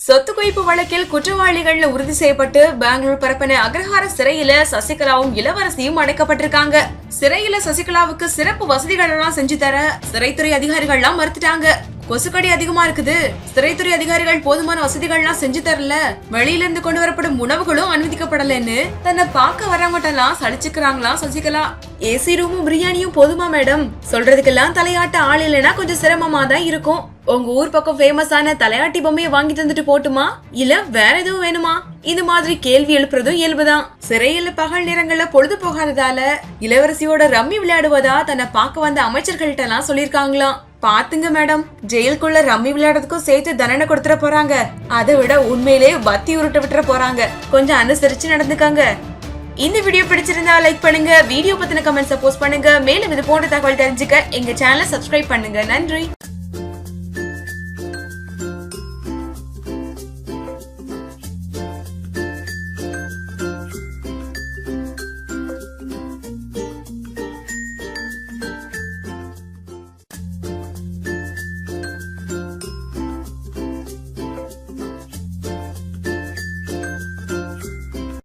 சொத்து குவிப்பு வழக்கில் குற்றவாளிகள் உறுதி செய்யப்பட்டு பெங்களூர் பரப்பின அக்ரஹார சிறையில சசிகலாவும் இளவரசியும் அடைக்கப்பட்டிருக்காங்க. சிறையில சசிகலாவுக்கு சிறப்பு வசதிகள் எல்லாம் செஞ்சு தர சிறைத்துறை அதிகாரிகள்லாம் மறுத்துட்டாங்க. கொசுக்கடி அதிகமா இருக்குது. சிறைத்துறை அதிகாரிகள் போதுமான வசதிகள்லாம் செஞ்சு தரல. வெளியில இருந்து கொண்டு வரப்படும் உணவுகளும் அனுமதிக்கப்படலன்னு தன்னை பார்க்க வரவங்கட்டெல்லாம் சலிச்சுக்கிறாங்களாம் சசிகலா? ஏசி ரூமும் பிரியாணியும் போதுமா மேடம்? சொல்றதுக்கெல்லாம் தலையாட்ட ஆள் இல்லைன்னா கொஞ்சம் சிரமமா தான் இருக்கும். உங்க ஊர் பக்கம் ஃபேமஸான தலையாட்டி பொம்மையை வாங்கி தந்துட்டு போட்டுமா? இல்ல வேற எதுவும் வேணுமா? இந்த மாதிரி கேள்வி எழுப்புறதும் இயல்புதான். சிறையில பகல் நேரங்கள்ல பொழுது போகாததால இளவரசியோட ரம்மி விளையாடுவதா தன்னை பார்க்க வந்த அமைச்சர்கள்ட்ட எல்லாம் சொல்லிருக்காங்களாம் பாத்துங்க மேடம். ஜெயிலுக்குள்ள ரம்மி விளையாடுறதுக்கும் சேர்த்து தண்டனை கொடுத்துட போறாங்க. அதை விட உண்மையிலே வத்தி உருட்ட விட்டுற போறாங்க. கொஞ்சம் அனுசரிச்சு நடந்துக்காங்க. இந்த வீடியோ பிடிச்சிருந்தா லைக் பண்ணுங்க. வீடியோ பத்தின கமெண்ட்ஸ் போஸ்ட் பண்ணுங்க. மேலும் இது போன்ற தகவல் தெரிஞ்சுக்க எங்க சேனலை சப்ஸ்கிரைப் பண்ணுங்க. நன்றி.